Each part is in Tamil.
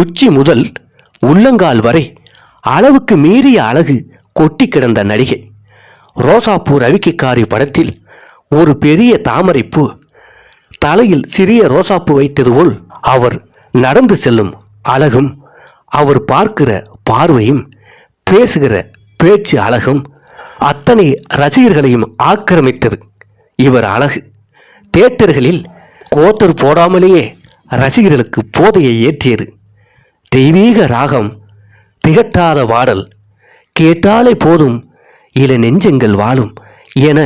உச்சி முதல் உள்ளங்கால் வரை அளவுக்கு மீறிய அழகு கொட்டி கிடந்த நடிகை. ரோசாப்பூ ரவிக்கைக்காரி படத்தில் ஒரு பெரிய தாமரைப்பூ தலையில் சிறிய ரோசாப்பூ வைத்தது போல் அவர் நடந்து செல்லும் அழகும் அவர் பார்க்கிற பார்வையும் பேசுகிற பேச்சு அழகும் அத்தனை ரசிகர்களையும் ஆக்கிரமித்தது. இவர் அழகு. தேட்டர்களில் கோத்தர் போடாமலேயே ரசிகர்களுக்கு போதையை ஏற்றியது. தெய்வீக ராகம் திகட்டாத வாடல். கேட்டாலே போதும் இள நெஞ்சங்கள் வாழும் என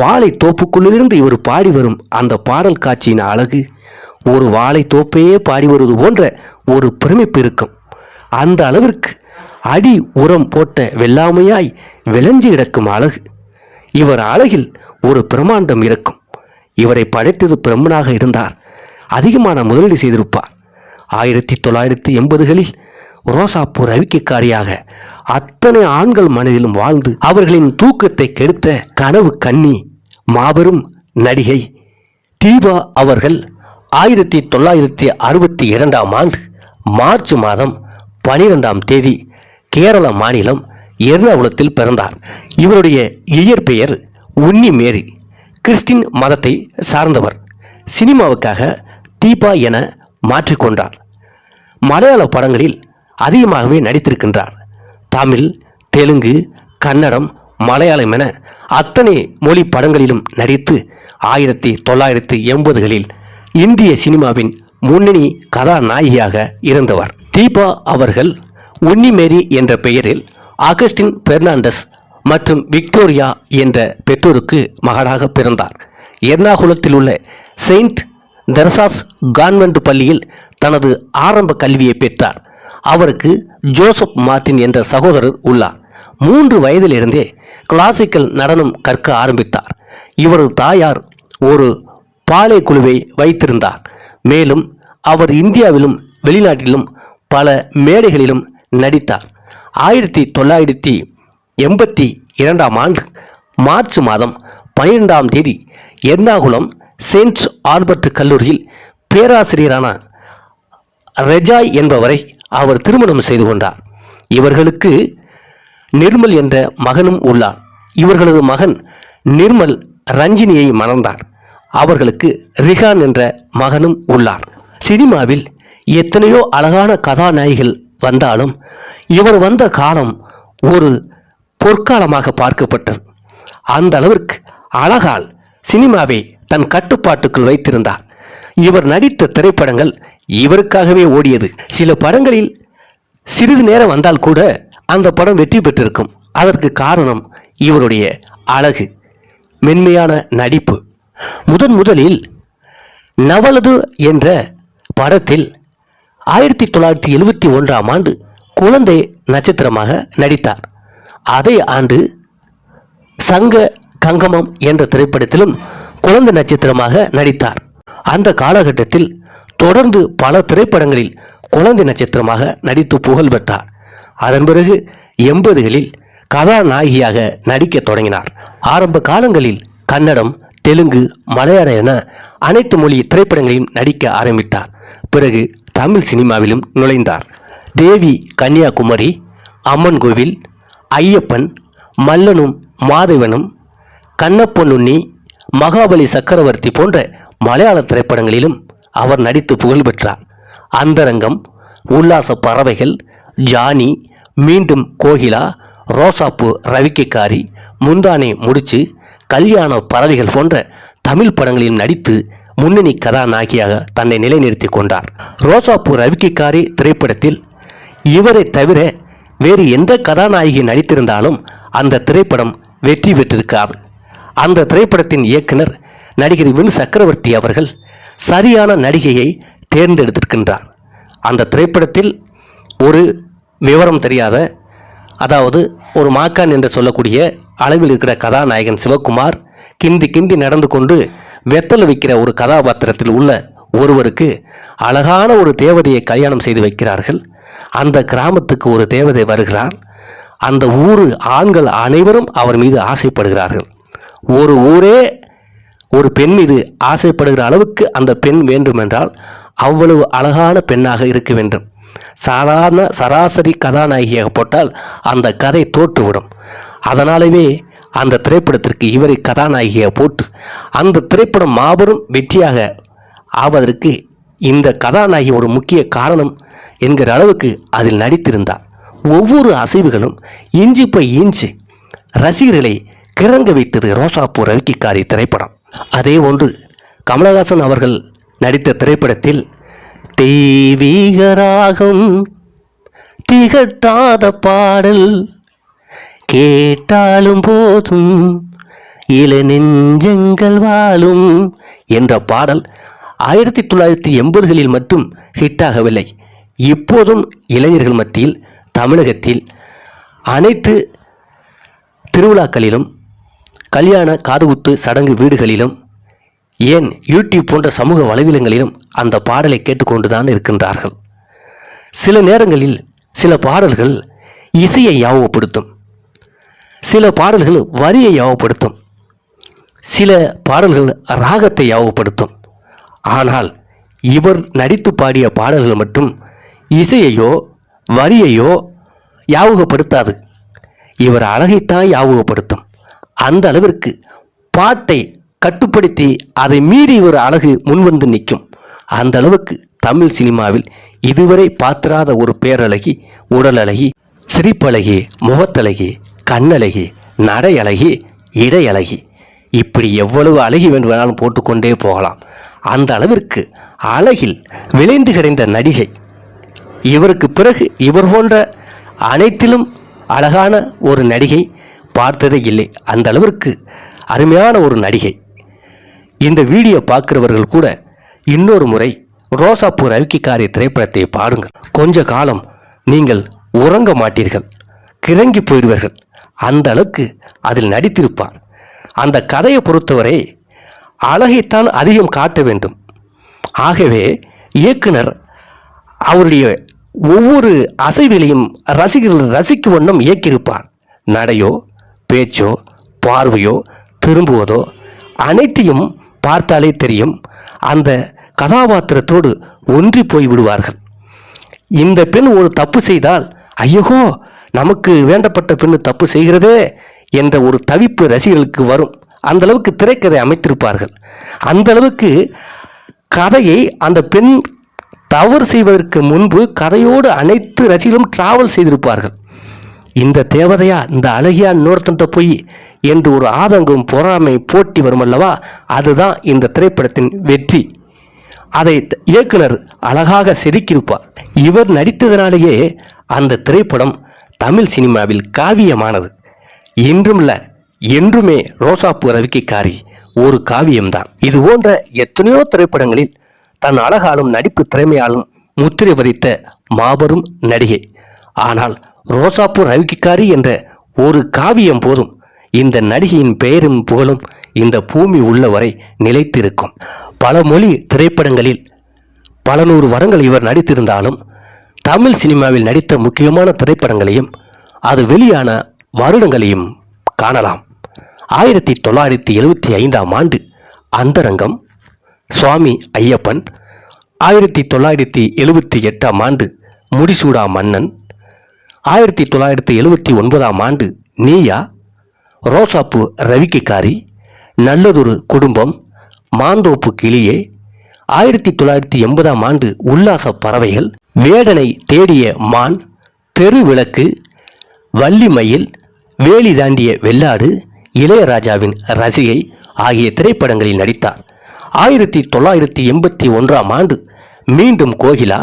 வாழை தோப்புக்குள்ளிலிருந்து இவர் பாடி வரும் அந்த பாடல் காட்சியின் அழகு. ஒரு வாழை தோப்பையே பாடி வருவது போன்ற ஒரு பிரமிப்பு இருக்கும். அந்த அளவிற்கு அடி உரம் போட்ட வெள்ளாமையாய் விளைஞ்சு கிடக்கும் அழகு. இவர் அழகில் ஒரு பிரம்மாண்டம் இருக்கும். இவரை படைத்தது பிரம்மனாக இருந்தார். அதிகமான முதலீடு செய்திருப்பார். ஆயிரத்தி தொள்ளாயிரத்தி எண்பதுகளில் ரோசாப்பூ ரவிக்கைக்காரியாக அத்தனை ஆண்கள் மனதிலும் வாழ்ந்து அவர்களின் தூக்கத்தை கெடுத்த கனவு கன்னி மாபெரும் நடிகை தீபா அவர்கள் ஆயிரத்தி தொள்ளாயிரத்தி அறுபத்தி இரண்டாம் ஆண்டு மார்ச் மாதம் பனிரெண்டாம் தேதி கேரள மாநிலம் எர்ணாகுளத்தில் பிறந்தார். இவருடைய இயற்பெயர் உன்னி மேரி. கிறிஸ்டின் மதத்தை சார்ந்தவர். சினிமாவுக்காக தீபா என மாற்றிக்கொண்டார். மலையாள படங்களில் அதிகமாகவே நடித்திருக்கின்றார். தமிழ் தெலுங்கு கன்னடம் மலையாளம் என அத்தனை மொழி படங்களிலும் நடித்து ஆயிரத்தி தொள்ளாயிரத்தி எண்பதுகளில் இந்திய சினிமாவின் முன்னணி கதாநாயகியாக இருந்தவர். தீபா அவர்கள் உன்னிமேரி என்ற பெயரில் ஆகஸ்டின் பெர்னாண்டஸ் மற்றும் விக்டோரியா என்ற பெற்றோருக்கு மகனாக பிறந்தார். எர்ணாகுளத்தில் உள்ள செயின்ட் தெரசாஸ் கான்வென்ட் பள்ளியில் தனது ஆரம்ப கல்வியை பெற்றார். அவருக்கு ஜோசப் மார்ட்டின் என்ற சகோதரர் உள்ளார். மூன்று வயதிலிருந்தே கிளாசிக்கல் நடனம் கற்க ஆரம்பித்தார். இவரது தாயார் ஒரு பாலை குழுவை வைத்திருந்தார். மேலும் அவர் இந்தியாவிலும் வெளிநாட்டிலும் பல மேடைகளிலும் நடித்தார். ஆயிரத்தி தொள்ளாயிரத்தி எண்பத்தி இரண்டாம் ஆண்டு மார்ச் மாதம் பன்னிரெண்டாம் தேதி எர்ணாகுளம் செயின்ட் ஆல்பர்ட் கல்லூரியில் பேராசிரியரான ரெஜாய் என்பவரை அவர் திருமணம் செய்து கொண்டார். இவர்களுக்கு நிர்மல் என்ற மகனும் உள்ளார். இவர்களது மகன் நிர்மல் ரஞ்சினியை மணந்தார். அவர்களுக்கு ரிஹான் என்ற மகனும் உள்ளார். சினிமாவில் எத்தனையோ அழகான கதாநாயகிகள் வந்தாலும் இவர் வந்த காலம் ஒரு பொற்காலமாக பார்க்கப்பட்டது. அந்த அளவிற்கு அழகால் சினிமாவை தன் கட்டுப்பாட்டுக்குள் வைத்திருந்தார். இவர் நடித்த திரைப்படங்கள் இவருக்காகவே ஓடியது. சில படங்களில் சிறிது நேரம் வந்தால் கூட அந்த படம் வெற்றி பெற்றிருக்கும். அதற்கு காரணம் இவருடைய அழகு மென்மையான நடிப்பு. முதன் முதலில் நவலது என்ற படத்தில் ஆயிரத்தி தொள்ளாயிரத்தி எழுபத்தி ஒன்றாம் ஆண்டு குழந்தை நட்சத்திரமாக நடித்தார். அதே ஆண்டு சங்க கங்கமம் என்ற திரைப்படத்திலும் குழந்தை நட்சத்திரமாக நடித்தார். அந்த காலகட்டத்தில் தொடர்ந்து பல திரைப்படங்களில் குழந்தை நட்சத்திரமாக நடித்து புகழ் பெற்றார். அதன் பிறகு எண்பதுகளில் கதாநாயகியாக நடிக்கத் தொடங்கினார். ஆரம்ப காலங்களில் கன்னடம் தெலுங்கு மலையாளம் என அனைத்து மொழி திரைப்படங்களையும் நடிக்க ஆரம்பித்தார். பிறகு தமிழ் சினிமாவிலும் நுழைந்தார். தேவி கன்னியாகுமரி அம்மன் கோவில் ஐயப்பன் மல்லனும் மாதவனும் கண்ணப்பொன்னுண்ணி மகாபலி சக்கரவர்த்தி போன்ற மலையாள திரைப்படங்களிலும் அவர் நடித்து புகழ் பெற்றார். அந்தரங்கம் உல்லாச பறவைகள் ஜானி மீண்டும் கோகிலா ரோசாப்பு ரவிக்கைக்காரி முந்தானே முடிச்சு கல்யாண பறவைகள் போன்ற தமிழ் படங்களில் நடித்து முன்னணி கதாநாயகியாக தன்னை நிலைநிறுத்தி கொண்டார். ரோசாப்பு ரவிக்கைக்காரி திரைப்படத்தில் இவரை தவிர வேறு எந்த கதாநாயகி நடித்திருந்தாலும் அந்த திரைப்படம் வெற்றி பெற்றிருக்காது. அந்த திரைப்படத்தின் இயக்குனர் நடிகர் வின் சக்கரவர்த்தி அவர்கள் சரியான நடிகையை தேர்ந்தெடுத்திருக்கின்றார். அந்த திரைப்படத்தில் ஒரு விவரம் தெரியாத அதாவது ஒரு மாக்கான் என்று சொல்லக்கூடிய அளவில் இருக்கிற கதாநாயகன் சிவகுமார் கிண்டி கிண்டி நடந்து கொண்டு வெத்தலை வைக்கிற ஒரு கதாபாத்திரத்தில் உள்ள ஒருவருக்கு அழகான ஒரு தேவதையை கல்யாணம் செய்து வைக்கிறார்கள். அந்த கிராமத்துக்கு ஒரு தேவதை வருகிறார் அந்த ஊர் ஆண்கள் அனைவரும் அவர் மீது ஆசைப்படுகிறார்கள். ஒரு ஊரே ஒரு பெண் மீது ஆசைப்படுகிற அளவுக்கு அந்த பெண் வேண்டுமென்றால் அவ்வளவு அழகான பெண்ணாக இருக்க வேண்டும். சாதாரண சராசரி கதாநாயகியாக போட்டால் அந்த கதை தோற்றுவிடும். அதனாலவே அந்த திரைப்படத்திற்கு இவரை கதாநாயகியாக போட்டு அந்த திரைப்படம் மாபெரும் வெற்றியாக ஆவதற்கு இந்த கதாநாயகி ஒரு முக்கிய காரணம் என்கிற அளவுக்கு அதில் நடித்திருந்தார். ஒவ்வொரு அசைவுகளும் இஞ்சி பை இஞ்சி ரசிகர்களை கிறங்க வைத்தது ரோசாப்பூ ரவிக்கிக்காரி திரைப்படம். அதே ஒன்று கமலஹாசன் அவர்கள் நடித்த திரைப்படத்தில் தெய்வீகராகும் திகட்டாத பாடல் கேட்டாலும் போதும் இள நெஞ்சங்கள் வாழும் என்ற பாடல் ஆயிரத்தி தொள்ளாயிரத்தி எண்பதுகளில் மட்டும் ஹிட்டாகவில்லை இப்போதும் இளைஞர்கள் மத்தியில் தமிழகத்தில் அனைத்து திருவிழாக்களிலும் கல்யாண காதுகுத்து சடங்கு வீடுகளிலும் ஏன் யூடியூப் போன்ற சமூக வலைவிலங்களிலும் அந்த பாடலை கேட்டுக்கொண்டுதான் இருக்கின்றார்கள். சில நேரங்களில் சில பாடல்கள் இசையை யாவப்படுத்தும் சில பாடல்கள் வரியை யாவப்படுத்தும் சில பாடல்கள் ராகத்தை யாவப்படுத்தும் ஆனால் இவர் நடித்து பாடிய பாடல்கள் மட்டும் இசையையோ வரியையோ யாவுகப்படுத்தாது. இவர் அழகைத்தான் யாவுகப்படுத்தும். அந்த அளவிற்கு பாட்டை கட்டுப்படுத்தி அதை மீறி ஒரு அழகு முன்வந்து நிற்கும். அந்த அளவுக்கு தமிழ் சினிமாவில் இதுவரை பாத்திராத ஒரு பேரழகி உடலழகி சிரிப்பழகி முகத்தழகி கண்ணழகி நடை அழகி இடையழகி. இப்படி எவ்வளவு அழகி வேண்டுமானாலும் போட்டுக்கொண்டே போகலாம். அந்த அளவிற்கு அழகில் விளைந்து கிடைந்த நடிகை. இவருக்கு பிறகு இவர் போன்ற அனைத்திலும் அழகான ஒரு நடிகை பார்த்ததே இல்லை. அந்த அளவிற்கு அருமையான ஒரு நடிகை. இந்த வீடியோ பார்க்கிறவர்கள் கூட இன்னொரு முறை ரோசாப்பூ ரவிக்கிக்காரி திரைப்படத்தை பாருங்கள். கொஞ்ச காலம் நீங்கள் உறங்க மாட்டீர்கள். கிறங்கி போயிடுவீர்கள். அந்த அளவுக்கு அதில் நடித்திருப்பார். அந்த கதையை பொறுத்தவரை அழகைத்தான் அதிகம் காட்ட வேண்டும். ஆகவே இயக்குனர் அவருடைய ஒவ்வொரு அசைவிலையும் ரசிகர்கள் ரசிக்கும் வண்ணம் இயக்கியிருப்பார். நடையோ பேச்சோ பார்வையோ திரும்புவதோ அனைத்தையும் பார்த்தாலே தெரியும். அந்த கதாபாத்திரத்தோடு ஒன்றி போய் விடுவார்கள். இந்த பெண் ஒரு தப்பு செய்தால் ஐயோ நமக்கு வேண்டப்பட்ட பெண்ணு தப்பு செய்கிறதே என்ற ஒரு தவிப்பு ரசிகர்களுக்கு வரும். அந்த அளவுக்கு திரைக்கதை அமைத்திருப்பார்கள். அந்த அளவுக்கு கதையை அந்த பெண் தவறு செய்வதற்கு முன்பு கதையோடு அனைத்து ரசிகர்களும் டிராவல் செய்திருப்பார்கள். இந்த தேவதையா இந்த அழகியா இன்னொருத்தன்ட்ட போய் என்று ஒரு ஆதங்கம் பொறாமை போட்டி வரும் அல்லவா அதுதான் இந்த திரைப்படத்தின் வெற்றி. அதை இயக்குனர் அழகாக செதுக்கியிருப்பார். இவர் நடித்ததனாலேயே அந்த திரைப்படம் தமிழ் சினிமாவில் காவியமானது. இன்றுமில்ல என்றுமே ரோசாப்பூ ரவிக்கைக்காரி ஒரு காவியம்தான். இது போன்ற எத்தனையோ திரைப்படங்களில் தன் அழகாலும் நடிப்பு திறமையாலும் முத்திரை பதித்த மாபெரும் நடிகை. ஆனால் ரோசாப்பூ ரவிக்கிக்காரி என்ற ஒரு காவியம் போதும். இந்த நடிகையின் பெயரும் புகழும் இந்த பூமி உள்ள வரை நிலைத்திருக்கும். பல மொழி திரைப்படங்களில் பல நூறு வருடங்கள் இவர் நடித்திருந்தாலும் தமிழ் சினிமாவில் நடித்த முக்கியமான திரைப்படங்களையும் அது வெளியான வருடங்களையும் காணலாம். ஆயிரத்தி தொள்ளாயிரத்தி எழுபத்தி ஐந்தாம் ஆண்டு அந்தரங்கம் சுவாமி ஐயப்பன். ஆயிரத்தி தொள்ளாயிரத்தி எழுபத்தி எட்டாம் ஆண்டு முடிசூடா மன்னன். ஆயிரத்தி தொள்ளாயிரத்தி எழுபத்தி ஒன்பதாம் ஆண்டு நீயா ரோசாப்பு ரவிக்கைக்காரி நல்லதொரு குடும்பம் மாந்தோப்பு கிளியே ஆயிரத்தி தொள்ளாயிரத்தி எண்பதாம் ஆண்டு உல்லாச பறவைகள் வேடனை தேடிய மான் தெருவிளக்கு வள்ளிமயில் வேலி தாண்டிய வெள்ளாடு இளையராஜாவின் ரசிகை ஆகிய திரைப்படங்களில் நடித்தார். ஆயிரத்தி தொள்ளாயிரத்தி எண்பத்தி ஒன்றாம் ஆண்டு மீண்டும் கோகிலா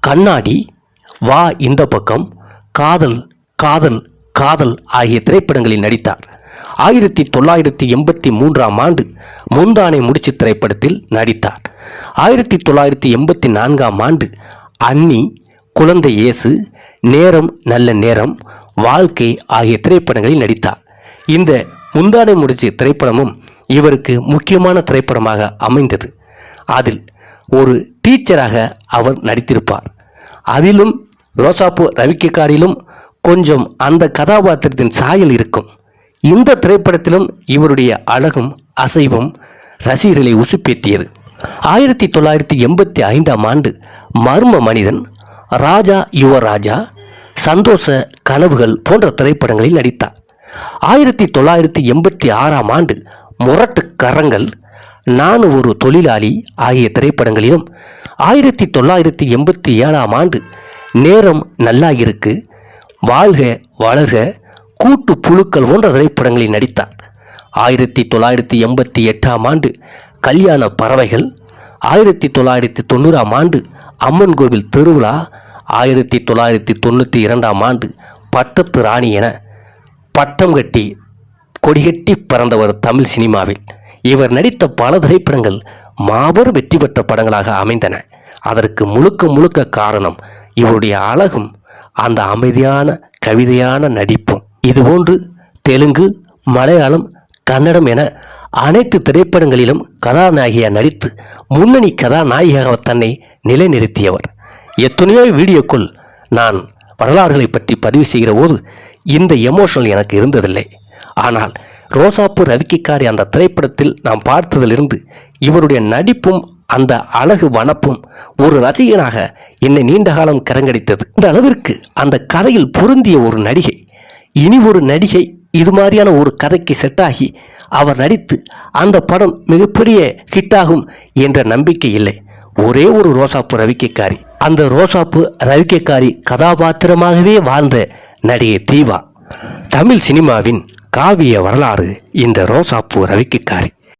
கண்ணாடி வா இந்த பக்கம் காதல் காதல் காதல் ஆகிய திரைப்படங்களில் நடித்தார். ஆயிரத்தி தொள்ளாயிரத்தி எண்பத்தி மூன்றாம் ஆண்டு முந்தானை முடிச்சு திரைப்படத்தில் நடித்தார். ஆயிரத்தி தொள்ளாயிரத்தி எண்பத்தி நான்காம் ஆண்டு அன்னி குழந்தை இயேசு நேரம் நல்ல நேரம் வாழ்க்கை ஆகிய திரைப்படங்களில் நடித்தார். இந்த முந்தானை முடிச்சு திரைப்படமும் இவருக்கு முக்கியமான திரைப்படமாக அமைந்தது. அதில் ஒரு டீச்சராக அவர் நடித்திருப்பார். அதிலும் ரோசாப்பூ ரவிக்கிக்காரிலும் கொஞ்சம் அந்த கதாபாத்திரத்தின் சாயல் இருக்கும். இந்த திரைப்படத்திலும் இவருடைய அழகும் அசைவும் ரசிகர்களை உசுப்பேற்றியது. ஆயிரத்தி தொள்ளாயிரத்தி எண்பத்தி ஐந்தாம் ஆண்டு மர்ம மனிதன் ராஜா யுவராஜா சந்தோஷ கனவுகள் போன்ற திரைப்படங்களில் நடித்தார். ஆயிரத்தி தொள்ளாயிரத்தி எண்பத்தி ஆறாம் ஆண்டு முரட்டு கரங்கள் நான் ஒரு தொழிலாளி ஆகிய திரைப்படங்களிலும் ஆயிரத்தி தொள்ளாயிரத்தி எண்பத்தி ஏழாம் ஆண்டு நேரம் நல்லா இருக்கு. வாழ்க வளர்க கூட்டு புழுக்கள் போன்ற திரைப்படங்களில் நடித்தார். ஆயிரத்தி தொள்ளாயிரத்தி எண்பத்தி எட்டாம் ஆண்டு கல்யாண பறவைகள் ஆயிரத்தி தொள்ளாயிரத்தி தொண்ணூறாம் ஆண்டு அம்மன் கோவில் திருவிழா ஆயிரத்தி தொள்ளாயிரத்தி தொண்ணூற்றி இரண்டாம் ஆண்டு பட்டத்து ராணி என பட்டம் கட்டி கொடிகட்டி பறந்தவர் தமிழ் சினிமாவில். இவர் நடித்த பல திரைப்படங்கள் மாபெரும் வெற்றி பெற்ற படங்களாக அமைந்தன. அதற்கு முழுக்க முழுக்க காரணம் இவருடைய அழகும் அந்த அமைதியான கவிதையான நடிப்பும். இதுபோன்று தெலுங்கு மலையாளம் கன்னடம் என அனைத்து திரைப்படங்களிலும் கதாநாயகியாக நடித்து முன்னணி கதாநாயகியாக தன்னை நிலைநிறுத்தியவர். எத்தனையோ வீடியோக்குள் நான் வரலாறுகளை பற்றி பதிவு செய்கிற போது இந்த எமோஷனல் எனக்கு இருந்ததில்லை. ஆனால் ரோசாப்பூர் ரவிக்கிக்காரி அந்த திரைப்படத்தில் நாம் பார்த்ததிலிருந்து இவருடைய நடிப்பும் அந்த அழகு வனப்பும் ஒரு ரசிகனாக என்னை நீண்ட காலம் கரங்கடித்தது. இந்த அளவிற்கு அந்த கதையில் பொருந்திய ஒரு நடிகை. இனி ஒரு நடிகை இது மாதிரியான ஒரு கதைக்கு செட்டாகி அவர் நடித்து அந்த படம் மிகப்பெரிய ஹிட்டாகும் என்ற நம்பிக்கை இல்லை. ஒரே ஒரு ரோசாப்பு ரவிக்கைக்காரி. அந்த ரோசாப்பு ரவிக்கைக்காரி கதாபாத்திரமாகவே வாழ்ந்த நடிகை தீவா தமிழ் சினிமாவின் காவிய வரலாறு இந்த ரோசாப்பு ரவிக்கைக்காரி.